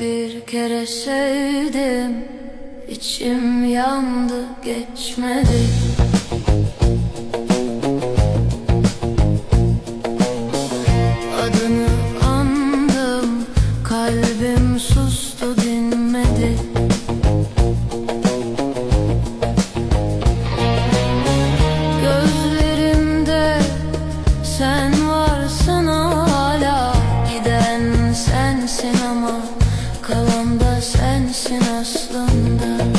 Bir kere sevdim içim yandı geçmedi. Adını andım kalbim sustu dinmedi. Gözlerimde sen varsın Kalan sensin aslında.